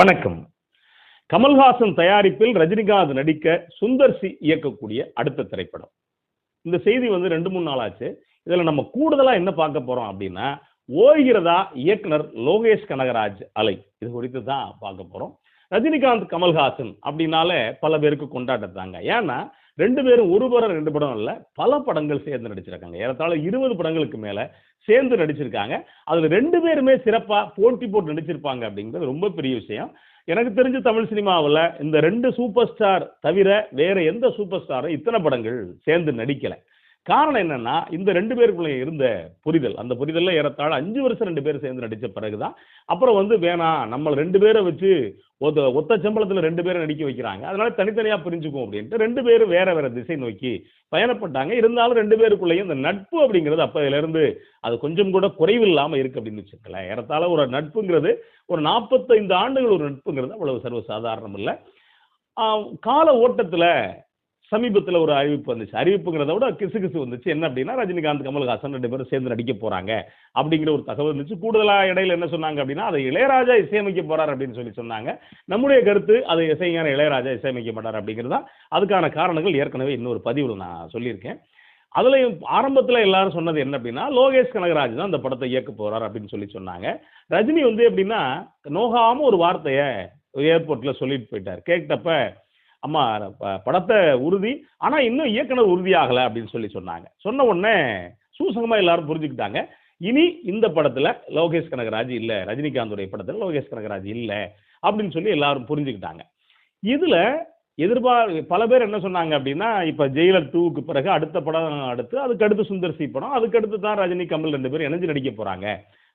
வணக்கம். கமல்ஹாசன் தயாரிப்பில் ரஜினிகாந்த் நடிக்க சுந்தர் சி இயக்கக்கூடிய அடுத்த திரைப்படம். இந்த செய்தி வந்து ரெண்டு மூணு நாள் ஆச்சு. இதில் நம்ம கூடுதலாக என்ன பார்க்க போறோம் அப்படின்னா ஓய்கிறதா இயக்குனர் லோகேஷ் கனகராஜ் அலை. இது குறித்து தான் பார்க்க போறோம். ரஜினிகாந்த் கமல்ஹாசன் அப்படின்னாலே பல பேருக்கு கொண்டாட்டத்தாங்க. ஏன்னா ரெண்டு பேரும் ஒரு படம் ரெண்டு படம் இல்ல பல படங்கள் சேர்ந்து நடிச்சிருக்காங்க. ஏறத்தாழ இருபது படங்களுக்கு மேல சேர்ந்து நடிச்சிருக்காங்க. அதுல ரெண்டு பேருமே சிறப்பா போட்டி போட்டு நடிச்சிருப்பாங்க அப்படிங்கிறது ரொம்ப பெரிய விஷயம். எனக்கு தெரிஞ்ச தமிழ் சினிமாவில் இந்த ரெண்டு சூப்பர் ஸ்டார் தவிர வேற எந்த சூப்பர் ஸ்டாரும் இத்தனை படங்கள் சேர்ந்து நடிக்கலை. காரணம் என்னன்னா இந்த ரெண்டு பேருக்குள்ள இருந்த புரிதல். அந்த புரிதல்ல ஏறத்தாழ அஞ்சு வருஷம் ரெண்டு பேரும் சேர்ந்து நடிச்ச பிறகுதான் அப்புறம் வந்து வேணாம் நம்ம ரெண்டு பேரை வச்சு ஒத்த ஒத்த சம்பளத்துல ரெண்டு பேரை நடிக்க வைக்கிறாங்க. அதனால தனித்தனியா பிரிஞ்சுக்கும் அப்படின்ட்டு ரெண்டு பேரும் வேற வேற திசை நோக்கி பயணப்பட்டாங்க. இருந்தாலும் ரெண்டு பேருக்குள்ளேயும் இந்த நட்பு அப்படிங்கிறது அப்போதுலேருந்து இருந்து அது கொஞ்சம் கூட குறைவில்லாம இருக்கு அப்படின்னு வச்சுக்கல ஏறத்தாழ ஒரு நட்புங்கிறது ஒரு நாற்பத்தைந்து ஆண்டுகள் ஒரு நட்புங்கிறது அவ்வளவு சர்வசாதாரணம் இல்லை. கால ஓட்டத்துல சமீபத்தில் ஒரு அறிவிப்பு வந்துச்சு. அறிவிப்புங்கிறத விட கிசு கிசு வந்துச்சு. என்ன அப்படின்னா ரஜினிகாந்த் கமல்ஹாசன் ரெண்டு பேரும் சேர்ந்து நடிக்க போறாங்க அப்படிங்கிற ஒரு தகவல் இருந்துச்சு கூடுதலாக இடையில என்ன சொன்னாங்க அப்படின்னா அதை இளையராஜா இசையமைக்க போறார் அப்படின்னு சொல்லி சொன்னாங்க. நம்முடைய கருத்து அதை இசைஞான இளையராஜா இசையமைக்க மாட்டார் அப்படிங்கிறது தான். அதுக்கான காரணங்கள் ஏற்கனவே இன்னொரு பதிவில் நான் சொல்லியிருக்கேன். அதில் ஆரம்பத்தில் எல்லாரும் சொன்னது என்ன அப்படின்னா லோகேஷ் கனகராஜ் தான் அந்த படத்தை இயக்க போகிறார் அப்படின்னு சொல்லி சொன்னாங்க. ரஜினி வந்து எப்படின்னா நோகாமல் ஒரு வார்த்தையை ஏர்போர்ட்டில் சொல்லிட்டு போயிட்டார். கேட்டப்ப அம்மா படத்தை உறுதி. ஆனால் இன்னும் இயக்குனர் உறுதியாகலை அப்படின்னு சொல்லி சொன்னாங்க. சொன்ன உடனே சூசகமாக எல்லாரும் புரிஞ்சுக்கிட்டாங்க. இனி இந்த படத்தில் லோகேஷ் கனகராஜ் இல்லை ரஜினிகாந்துடைய படத்தில் லோகேஷ் கனகராஜ் இல்லை அப்படின்னு சொல்லி எல்லாரும் புரிஞ்சுக்கிட்டாங்க. இதில் எதிர்பார் பல பேர் என்ன சொன்னாங்க அப்படின்னா இப்போ ஜெயிலர் டூவுக்கு பிறகு அடுத்த படம் அடுத்து அதுக்கு அடுத்து சுந்தர் சி படம் அதுக்கு அடுத்து தான் ரஜினி கமல் ரெண்டு பேரும் இணைஞ்சு நடிக்க போகிறாங்க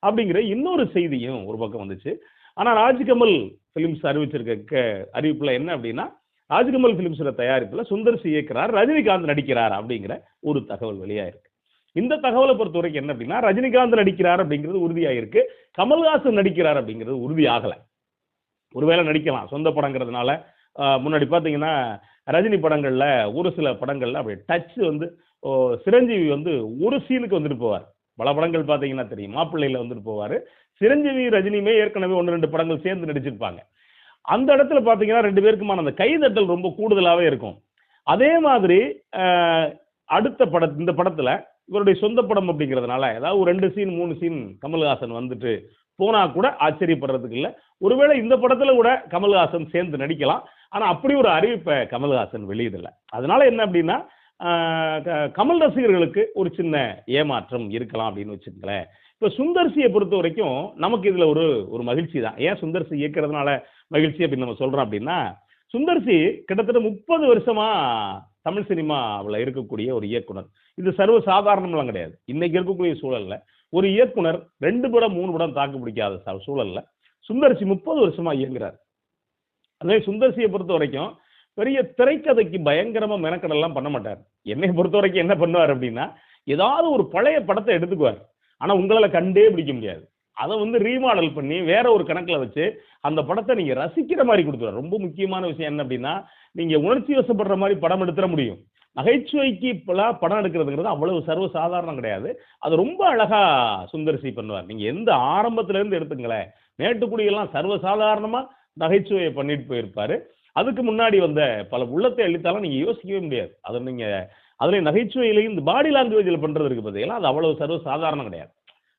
அப்படிங்கிற இன்னொரு செய்தியும் ஒரு பக்கம் வந்துச்சு. ஆனால் ராஜ்கமல் ஃபிலிம்ஸ் அறிவிச்சிருக்க க- என்ன அப்படின்னா ராஜ்கமல் பிலிம்ஸோட தயாரிப்புல சுந்தர் சி இயக்கிறார் ரஜினிகாந்த் நடிக்கிறார் அப்படிங்கிற ஒரு தகவல் வெளியா இருக்கு. இந்த தகவலை பொறுத்த வரைக்கும் என்ன அப்படின்னா ரஜினிகாந்த் நடிக்கிறார் அப்படிங்கிறது உறுதியாயிருக்கு. கமல்ஹாசன் நடிக்கிறார் அப்படிங்கிறது உறுதியாகல. ஒருவேளை நடிக்கலாம். சொந்த படங்கிறதுனால முன்னாடி பார்த்தீங்கன்னா ரஜினி படங்கள்ல ஒரு சில படங்கள்ல அப்படி டச் வந்து ஓ, சிரஞ்சீவி வந்து ஒரு சீனுக்கு வந்துட்டு போவார். பல படங்கள் பார்த்தீங்கன்னா தெரியும். மாப்பிள்ளையில வந்துட்டு போவார். சிரஞ்சீவி ரஜினியுமே ஏற்கனவே ஒன்று ரெண்டு படங்கள் சேர்ந்து நடிச்சிருப்பாங்க. அந்த இடத்துல பார்த்தீங்கன்னா ரெண்டு பேருக்குமான அந்த கைதட்டல் ரொம்ப கூடுதலாகவே இருக்கும். அதே மாதிரி அடுத்த பட இந்த படத்தில் இவருடைய சொந்த படம் அப்படிங்கிறதுனால ஏதாவது ஒரு ரெண்டு சீன் மூணு சீன் கமல்ஹாசன் வந்துட்டு போனால் கூட ஆச்சரியப்படுறதுக்கு இல்லை. ஒருவேளை இந்த படத்தில் கூட கமல்ஹாசன் சேர்ந்து நடிக்கலாம். ஆனால் அப்படி ஒரு அறிவிப்பை கமல்ஹாசன் வெளியிடலை. அதனால என்ன அப்படின்னா கமல் ரசிகர்களுக்கு ஒரு சின்ன ஏமாற்றம் இருக்கலாம் அப்படின்னு வச்சுக்கங்களேன். இப்போ சுந்தர்சியை பொறுத்த வரைக்கும் நமக்கு இதில் ஒரு ஒரு மகிழ்ச்சி தான். ஏன் சுந்தர்சி இயக்கிறதுனால மகிழ்ச்சி அப்படின்னு நம்ம சொல்கிறோம் அப்படின்னா சுந்தர்சி கிட்டத்தட்ட முப்பது வருஷமா தமிழ் சினிமாவில் இருக்கக்கூடிய ஒரு இயக்குனர். இது சர்வ சாதாரணம்லாம் கிடையாது. இன்னைக்கு இருக்கக்கூடிய சூழலில் ஒரு இயக்குனர் ரெண்டு படம் மூணு படம் தாக்கு பிடிக்காத ச- சூழல்ல சுந்தர்சி முப்பது வருஷமா இயங்குறார். அதே சுந்தர்சியை பொறுத்த வரைக்கும் பெரிய திரைக்கதைக்கு பயங்கரமா மெனக்கடெல்லாம் பண்ண மாட்டார். என்னை பொறுத்த வரைக்கும் என்ன பண்ணுவார் அப்படின்னா ஏதாவது ஒரு பழைய படத்தை எடுத்துக்குவார். ஆனா உங்களால கண்டே பிடிக்க முடியாது. அதை வந்து ரீமாடல் பண்ணி வேற ஒரு கணக்கில் வச்சு அந்த படத்தை நீங்க ரசிக்கிற மாதிரி கொடுத்துருவார். ரொம்ப முக்கியமான விஷயம் என்ன அப்படின்னா நீங்க உணர்ச்சி வசப்படுற மாதிரி படம் எடுத்துட முடியும். நகைச்சுவைக்கு இப்பெல்லாம் படம் எடுக்கிறதுங்கிறது அவ்வளவு சர்வ சாதாரணம் கிடையாது. அது ரொம்ப அழகா சுந்தரிசி பண்ணுவார். நீங்க எந்த ஆரம்பத்துல இருந்து எடுத்துங்களேன் மேட்டுக்குடியெல்லாம் சர்வசாதாரணமா நகைச்சுவையை பண்ணிட்டு போயிருப்பாரு. அதுக்கு முன்னாடி வந்த பல உள்ளத்தை அளித்தாலும் நீங்கள் யோசிக்கவே முடியாது. அதை நீங்கள் அதில் நகைச்சுவையிலையும் இந்த பாடி லாங்குவேஜில் பண்ணுறது இருக்குது பார்த்தீங்களா அது அவ்வளோ சர்வ சாதாரணம் கிடையாது.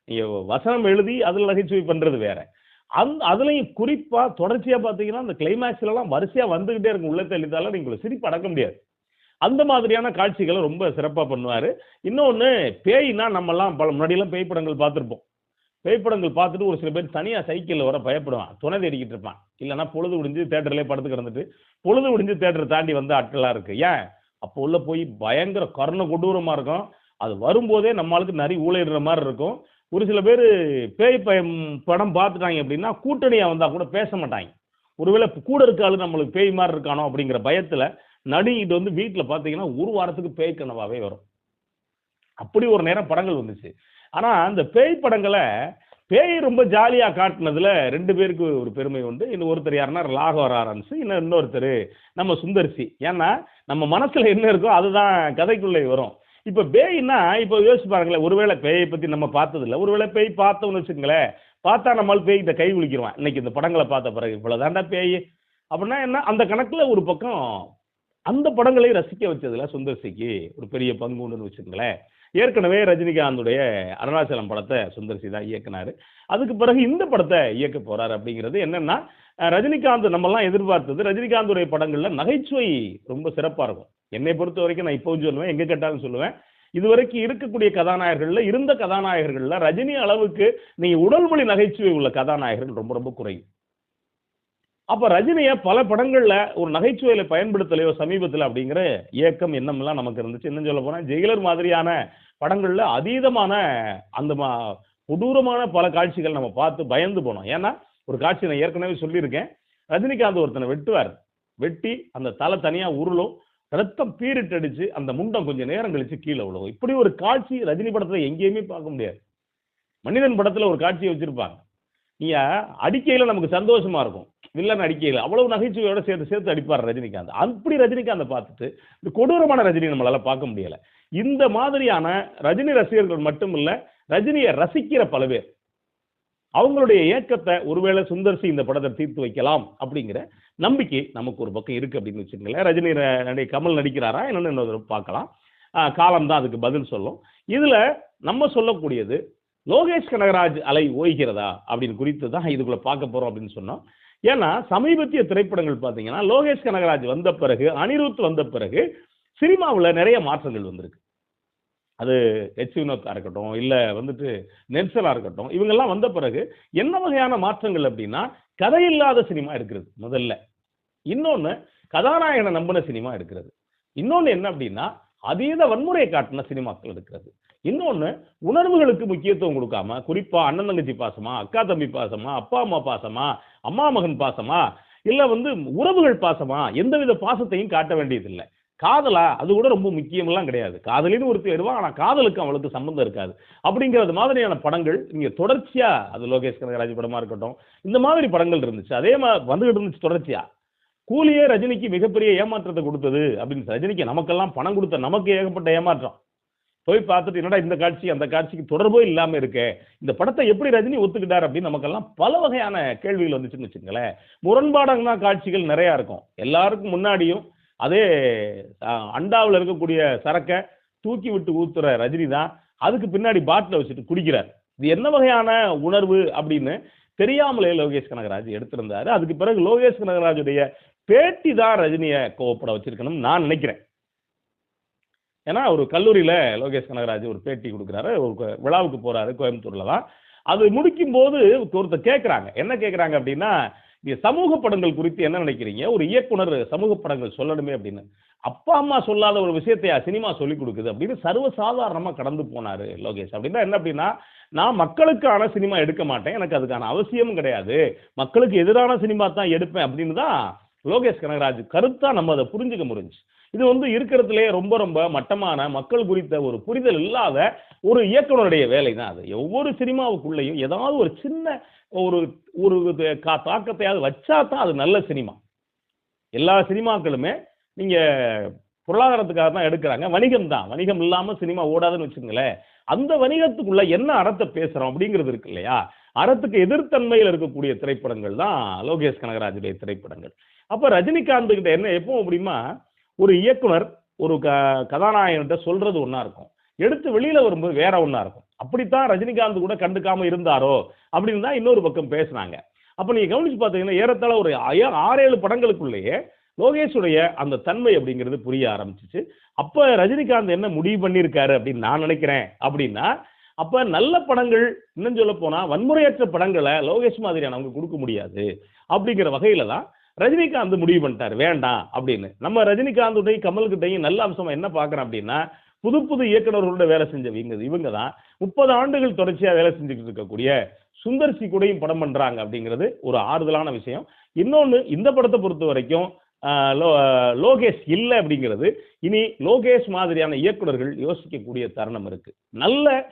நீங்கள் வசனம் எழுதி அதில் நகைச்சுவை பண்ணுறது வேறு. அந்த அதுலேயும் குறிப்பாக தொடர்ச்சியாக பார்த்தீங்கன்னா அந்த கிளைமேக்ஸ்லலாம் வரிசையாக வந்துக்கிட்டே இருக்கும். உள்ளத்தை அளித்தாலும் நீங்க சிரிப்பு அடக்க முடியாது. அந்த மாதிரியான காட்சிகளை ரொம்ப சிறப்பாக பண்ணுவார். இன்னொன்று பேய்னா நம்மலாம் பல முன்னாடியெல்லாம் பேய் படங்கள் பார்த்துருப்போம். பேய்ப்படங்கள் பார்த்துட்டு ஒரு சில பேர் தனியாக சைக்கிளில் வர பயப்படுவான். துணை தேடிக்கிட்டு இருப்பான். இல்லைன்னா பொழுது விடிஞ்சு தேட்டர்லேயே படுத்து கிடந்துட்டு பொழுது விடிஞ்சு தேட்டரை தாண்டி வந்து அட்டலாக இருக்கு. ஏன்? அப்போ உள்ள போய் பயங்கர கருணை கொடூரமா இருக்கும். அது வரும்போதே நம்மளுக்கு நரி ஊழிடுற மாதிரி இருக்கும். ஒரு சில பேர் பேய் பயம் படம் பார்த்துட்டாங்க அப்படின்னா கூட்டணியாக வந்தால் கூட பேச மாட்டாங்க. ஒருவேளை கூட இருக்காளு நம்மளுக்கு பேய் மாதிரி இருக்கானோ அப்படிங்கிற பயத்தில் நடுங்கிட்டு வந்து வீட்டில் பார்த்தீங்கன்னா ஒரு வாரத்துக்கு பேய் கனவாகவே வரும். அப்படி ஒரு நேரம் படங்கள் வந்துச்சு. ஆனால் அந்த பேய் படங்களை பேய் ரொம்ப ஜாலியாக காட்டினதில் ரெண்டு பேருக்கு ஒரு பெருமை உண்டு. இன்னும் ஒருத்தர் யாருன்னா ராகவ ராரன்ஸ் இன்னும் இன்னொருத்தர் நம்ம சுந்தர்சி. ஏன்னா நம்ம மனசில் என்ன இருக்கோ அதுதான் கதைக்குள்ளே வரும். இப்போ பேய்னா இப்போ யோசிச்சு பாருங்களேன் ஒருவேளை பேயை பற்றி நம்ம பார்த்ததில்ல. ஒருவேளை பேய் பார்த்தோம்னு வச்சுங்களேன் பார்த்தா நம்மால் இந்த கை குளிக்கிறோம் இன்னைக்கு இந்த படங்களை பார்த்த பிறகு இவ்வளவுதான்டா பேய்? அப்படின்னா என்ன அந்த கணக்கில் ஒரு பக்கம் அந்த படங்களை ரசிக்க வச்சதுல சுந்தர்சிக்கு ஒரு பெரிய பங்கு உண்டுன்னு வச்சுங்களேன் ஏற்கனவே ரஜினிகாந்துடைய அருணாச்சலம் படத்தை சுந்தர்சி தான் இயக்குனாரு. அதுக்கு பிறகு இந்த படத்தை இயக்க போறாரு அப்படிங்கிறது என்னன்னா ரஜினிகாந்த் நம்மலாம் எதிர்பார்த்தது ரஜினிகாந்துடைய படங்கள்ல நகைச்சுவை ரொம்ப சிறப்பாக இருக்கும். என்னை பொறுத்த வரைக்கும் நான் இப்போவும் சொல்லுவேன் எங்க கேட்டாலும் சொல்லுவேன். இதுவரைக்கும் இருக்கக்கூடிய கதாநாயகர்களில் இருந்த கதாநாயகர்களில் ரஜினி அளவுக்கு நீங்கள் உடல் மொழி நகைச்சுவை உள்ள கதாநாயகர்கள் ரொம்ப ரொம்ப குறையும். அப்ப ரஜினியை பல படங்கள்ல ஒரு நகைச்சுவையில பயன்படுத்தலையோ சமீபத்தில் அப்படிங்கிற ஏக்கம் எண்ணம்லாம் நமக்கு இருந்துச்சு. என்ன சொல்ல போனா ஜெயிலர் மாதிரியான படங்கள்ல அதீதமான அந்த மா- கொடூரமான பல காட்சிகள் நம்ம பார்த்து பயந்து போனோம். ஏன்னா ஒரு காட்சி நான் ஏற்கனவே சொல்லியிருக்கேன். ரஜினிகாந்த் ஒருத்தனை வெட்டுவார். வெட்டி அந்த தலை தனியா உருளும். ரத்தம் பீரிட்டு அடிச்சு அந்த முண்டம் கொஞ்சம் நேரம் கழிச்சு கீழே விழுவும் இப்படி ஒரு காட்சி ரஜினி படத்துல எங்கேயுமே பார்க்க முடியாது. மனிதன் படத்துல ஒரு காட்சியை வச்சிருப்பாங்க. நீங்க அடிக்கையில் நமக்கு சந்தோஷமா இருக்கும். வில்லன் அடிக்கையில். அவ்வளவு நகைச்சுவையோட சேர்த்து சேர்த்து அடிப்பார் ரஜினிகாந்த். அப்படி ரஜினிகாந்தை பார்த்துட்டு இந்த கொடூரமான ரஜினி நம்மளால பார்க்க முடியல. இந்த மாதிரியான ரஜினி ரசிகர்கள் மட்டும் இல்ல ரஜினியை ரசிக்கிற பல பேர். அவங்களுடைய ஏக்கத்தை ஒருவேளை சுந்தர்சி இந்த படத்தை தீர்த்து வைக்கலாம் அப்படிங்கிற நம்பிக்கை நமக்கு ஒரு பக்கம் இருக்கு அப்படின்னு வச்சுக்கோங்களேன். ரஜினி நடி- கமல் நடிக்கிறாரா என்னன்னு பார்க்கலாம். காலம் தான் அதுக்கு பதில் சொல்லும். இதுல நம்ம சொல்லக்கூடியது லோகேஷ் கனகராஜ் அலை ஓய்கிறதா அப்படின்னு குறித்து தான் இதுக்குள்ள பார்க்க போறோம் அப்படின்னு சொன்னோம். ஏன்னா சமீபத்திய திரைப்படங்கள் பார்த்தீங்கன்னா லோகேஷ் கனகராஜ் வந்த பிறகு அனிருத் வந்த பிறகு சினிமாவில் நிறைய மாற்றங்கள் வந்திருக்கு. அது எச் வினோத்தா இருக்கட்டும் இல்லை வந்துட்டு நெல்சலா இருக்கட்டும் இவங்கெல்லாம் வந்த பிறகு என்ன வகையான மாற்றங்கள் அப்படின்னா கதையில்லாத சினிமா இருக்கிறது முதல்ல. இன்னொன்று கதாநாயகனை நம்பின சினிமா இருக்கிறது இன்னொன்று என்ன அப்படின்னா அதீத வன்முறையை காட்டின சினிமாக்கள் இருக்கிறது. இன்னொன்று உணர்வுகளுக்கு முக்கியத்துவம் கொடுக்காம குறிப்பாக அண்ணன் தங்கச்சி பாசமா அக்கா தம்பி பாசமா அப்பா அம்மா பாசமா அம்மா மகன் பாசமா இல்லை வந்து உறவுகள் பாசமா எந்தவித பாசத்தையும் காட்ட வேண்டியதில்லை. காதலா அது கூட ரொம்ப முக்கியமெல்லாம் கிடையாது. காதலின்னு ஒருத்தர் வருவான் ஆனால் காதலுக்கு அவளுக்கு சம்பந்தம் இருக்காது. அப்படிங்கிறது மாதிரியான படங்கள் இங்கே தொடர்ச்சியாக அது லோகேஷ் கனகராஜ் படமாக இருக்கட்டும் இந்த மாதிரி படங்கள் இருந்துச்சு. அதே மாதிரி வந்துகிட்டு இருந்துச்சு தொடர்ச்சியாக கூலியே ரஜினிக்கு மிகப்பெரிய ஏமாற்றத்தை கொடுத்தது அப்படின்னு ரஜினிக்கு நமக்கெல்லாம் பணம் கொடுத்த நமக்கு ஏகப்பட்ட ஏமாற்றம். போய் பார்த்துட்டு என்னடா இந்த காட்சி அந்த காட்சிக்கு தொடர்பே இல்லாம இருக்கே இந்த படத்தை எப்படி ரஜினி ஒத்துக்கிட்டார் அப்படின்னு நமக்கெல்லாம் பல வகையான கேள்விகள் வந்துச்சுன்னு வச்சுங்களேன் முரண்பாடான காட்சிகள் நிறைய இருக்கும். எல்லாருக்கும் முன்னாடியும் அதே அண்டாவில் இருக்கக்கூடிய சரக்கை தூக்கி விட்டு ஊத்துற ரஜினி தான். அதுக்கு பின்னாடி பாட்டில் வச்சுட்டு குடிக்கிறார். இது என்ன வகையான உணர்வு அப்படின்னு தெரியாமலே லோகேஷ் கனகராஜ் எடுத்திருந்தாரு. அதுக்கு பிறகு லோகேஷ் கனகராஜுடைய பேட்டி தான் ரஜினியை கோவப்பட வச்சிருக்கணும்னு நான் நினைக்கிறேன். ஏன்னா ஒரு கல்லூரியில் லோகேஷ் கனகராஜ் ஒரு பேட்டி கொடுக்குறாரு ஒரு விழாவுக்கு போகிறாரு கோயம்புத்தூரில் தான். அது முடிக்கும் போது ஒருத்தர் கேட்குறாங்க என்ன கேட்குறாங்க அப்படின்னா நீங்கள் சமூக படங்கள் குறித்து என்ன நினைக்கிறீங்க? ஒரு இயக்குனர் சமூக படங்கள் சொல்லணுமே அப்படின்னு. அப்பா அம்மா சொல்லாத ஒரு விஷயத்தையா சினிமா சொல்லி கொடுக்குது அப்படின்னு சர்வசாதாரணமாக கடந்து போனாரு லோகேஷ். அப்படின்னா என்ன அப்படின்னா நான் மக்களுக்கான சினிமா எடுக்க மாட்டேன். எனக்கு அதுக்கான அவசியமும் கிடையாது. மக்களுக்கு எதிரான சினிமா தான் எடுப்பேன் அப்படின்னு தான் லோகேஷ் கனகராஜ் கருத்தா நம்ம அதை புரிஞ்சுக்க முடிஞ்சு இது வந்து இருக்கிறதுலே ரொம்ப ரொம்ப மட்டமான மக்கள் குறித்த ஒரு புரிதல் இல்லாத ஒரு இயக்குனருடைய வேலை தான் அது. ஒவ்வொரு சினிமாவுக்குள்ளேயும் ஏதாவது ஒரு சின்ன ஒரு ஒரு இது கா- தாக்கத்தையாவது வச்சா தான் அது நல்ல சினிமா. எல்லா சினிமாக்களுமே நீங்க பொருளாதாரத்துக்காக தான் எடுக்கிறாங்க. வணிகம் தான். வணிகம் இல்லாம சினிமா ஓடாதுன்னு வச்சுங்களேன் அந்த வணிகத்துக்குள்ள என்ன அறத்தை பேசுறோம் அப்படிங்கிறது இருக்கு இல்லையா? அறத்துக்கு எதிர்த்தன்மையில் இருக்கக்கூடிய திரைப்படங்கள் தான் லோகேஷ் கனகராஜுடைய திரைப்படங்கள். அப்போ ரஜினிகாந்த் கிட்ட என்ன எப்பவும் அப்படின்னா ஒரு இயக்குனர் ஒரு க கதாநாயகன்கிட்ட சொல்றது ஒன்றா இருக்கும். எடுத்து வெளியில வரும்போது வேற ஒன்றா இருக்கும். அப்படித்தான் ரஜினிகாந்த் கூட கண்டுக்காம இருந்தாரோ அப்படின்னு தான் இன்னொரு பக்கம் பேசுனாங்க. அப்போ நீங்கள் கவனிச்சு பார்த்தீங்கன்னா ஏறத்தாழ ஒரு ஐயா- ஆறு ஏழு படங்களுக்குள்ளேயே லோகேஷுடைய அந்த தன்மை அப்படிங்கிறது புரிய ஆரம்பிச்சிச்சு. அப்போ ரஜினிகாந்த் என்ன முடிவு பண்ணியிருக்காரு அப்படின்னு நான் நினைக்கிறேன் அப்படின்னா அப்ப நல்ல படங்கள் இன்னும் சொல்ல போனா வன்முறையற்ற படங்களை லோகேஷ் மாதிரியானவங்க கொடுக்க முடியாது அப்படிங்கிற வகையில தான் ரஜினிகாந்த் முடிவு பண்ணிட்டாரு. வேண்டாம் அப்படின்னு. நம்ம ரஜினிகாந்துடையும் கமல்கிட்டையும் நல்ல அம்சம் என்ன பார்க்கறோம் அப்படின்னா புது புது இயக்குனர்களோட வேலை செஞ்சவங்க இவங்க தான் முப்பது ஆண்டுகள் தொடர்ச்சியா வேலை செஞ்சுக்கிட்டு இருக்கக்கூடிய சுந்தர்சி கூடயும் படம் பண்றாங்க அப்படிங்கிறது ஒரு ஆறுதலான விஷயம். இன்னொன்னு இந்த படத்தை பொறுத்த வரைக்கும் லோ- லோகேஷ் இல்லை அப்படிங்கிறது இனி லோகேஷ் மாதிரியான இயக்குனர்கள் யோசிக்கக்கூடிய தருணம் இருக்கு. நல்ல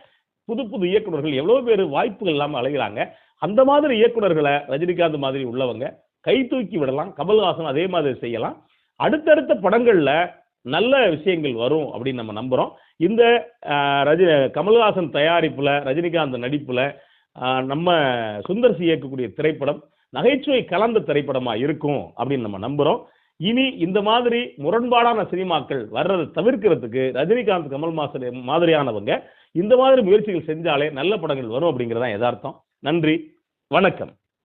புது புது இயக்குனர்கள் எவ்வளவு பேர் வாய்ப்புகள் இல்லாமல் அலைகிறாங்க அந்த மாதிரி இயக்குனர்களை ரஜினிகாந்த் மாதிரி உள்ளவங்க கை தூக்கி விடலாம் கமல்ஹாசன் அதே மாதிரி செய்யலாம். அடுத்தடுத்த படங்கள்ல நல்ல விஷயங்கள் வரும் அப்படின்னு நம்ம நம்புறோம். இந்த ரஜி கமல்ஹாசன் தயாரிப்புல ரஜினிகாந்த் நடிப்புல நம்ம சுந்தர்சி இயக்கக்கூடிய திரைப்படம் நகைச்சுவை கலந்த திரைப்படமா இருக்கும் அப்படின்னு நம்ம நம்புறோம். இனி இந்த மாதிரி முரண்பாடான சினிமாக்கள் வர்றதை தவிர்க்கிறதுக்கு ரஜினிகாந்த் கமல் மாசர் மாதிரியானவங்க இந்த மாதிரி முயற்சிகள் செஞ்சாலே நல்ல படங்கள் வரும் அப்படிங்கிறதான் யதார்த்தம். நன்றி. வணக்கம்.